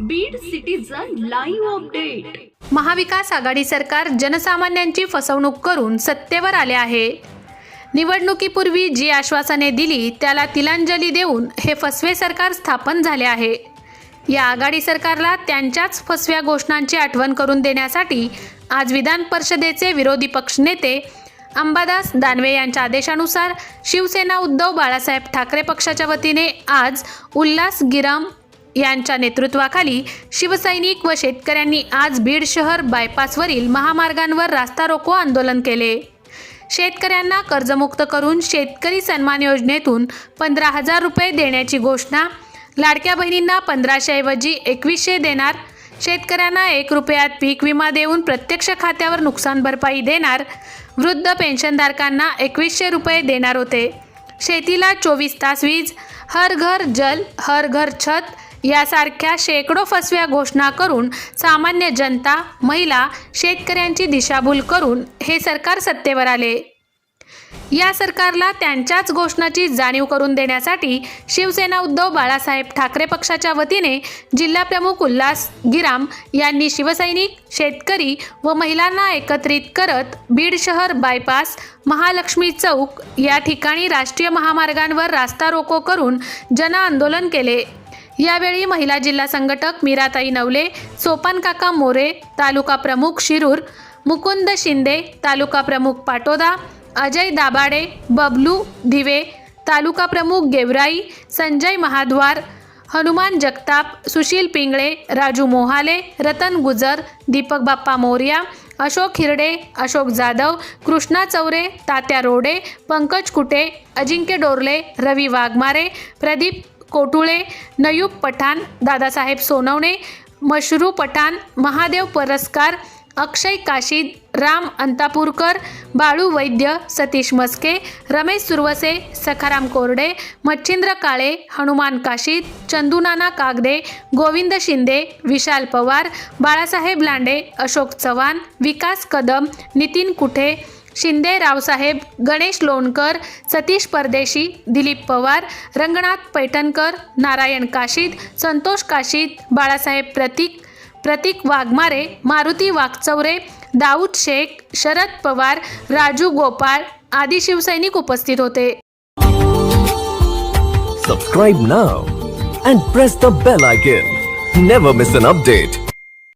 Beed citizen live update Maha Vikas Aghadi सरकार जनसामान्यांची फसवणूक करून सत्तेवर आले आहे. निवडणुकीपूर्वी जी आश्वासने दिली त्याला तिलांजली देऊन हे फसवे सरकार स्थापन झाले आहे. या आघाडी सरकारला त्यांच्याच फसव्या घोषणांची आठवण करून देण्यासाठी आज विधान परिषदेचे विरोधी पक्षनेते अंबादास दानवे यांच्या आदेशानुसार शिवसेना उद्धव बाळासाहेब ठाकरे पक्षाच्या वतीने आज उल्हास गिराम यांच्या नेतृत्वाखाली शिवसैनिक व शेतकऱ्यांनी आज बीड शहर बायपासवरील महामार्गांवर रास्ता रोको आंदोलन केले. शेतकऱ्यांना कर्जमुक्त करून शेतकरी सन्मान योजनेतून पंधरा हजार रुपये देण्याची घोषणा लाडक्या बहिणींना पंधराशेऐवजी एकवीसशे देणार शेतकऱ्यांना एक रुपयात पीक विमा देऊन प्रत्यक्ष खात्यावर नुकसान भरपाई देणार वृद्ध पेन्शनधारकांना एकवीसशे रुपये देणार होते. शेतीला चोवीस तास वीज हर घर जल हर घर छत यासारख्या शेकडो फसव्या घोषणा करून सामान्य जनता महिला शेतकऱ्यांची दिशाभूल करून हे सरकार सत्तेवर आले. या सरकारला त्यांच्याच घोषणाची जाणीव करून देण्यासाठी शिवसेना उद्धव बाळासाहेब ठाकरे पक्षाच्या वतीने जिल्हाप्रमुख उल्हास गिराम यांनी शिवसैनिक शेतकरी व महिलांना एकत्रित करत बीड शहर बायपास महालक्ष्मी चौक या ठिकाणी राष्ट्रीय महामार्गांवर रास्ता रोको करून जनआंदोलन केले. यावेळी महिला जिल्हा संघटक मीराताई नवले सोपान काका मोरे तालुका प्रमुख शिरूर मुकुंद शिंदे तालुका प्रमुख पाटोदा अजय दाबाडे बबलू दिवे तालुका प्रमुख गेवराई संजय महाद्वार हनुमान जगताप सुशील पिंगळे राजू मोहाले रतन गुजर दीपक बाप्पा मोर्या अशोक हिरडे अशोक जाधव कृष्णा चौरे तात्या रोडे पंकज कुटे अजिंक्य डोरले रवी वाघमारे प्रदीप कोटुळे नयूब पठाण दादासाहेब सोनवणे मशरू पठाण महादेव परस्कार अक्षय काशीद राम अंतापूरकर बाळू वैद्य सतीश मस्के रमेश सुरवसे सखाराम कोरडे मच्छिंद्र काळे हनुमान काशीद चंदुनाना कागदे गोविंद शिंदे विशाल पवार बाळासाहेब लांडे अशोक चव्हाण विकास कदम नितीन कुठे शिंदे रावसाहेब गणेश लोणकर सतीश परदेशी दिलीप पवार रंगनाथ पैठणकर नारायण काशीद संतोष काशीद बाळासाहेब प्रतीक प्रतीक वाघमारे मारुती वाघचौरे दाऊद शेख शरद पवार राजू गोपाळ आदी शिवसैनिक उपस्थित होते. सबस्क्राईब ना and press the bell icon never miss an update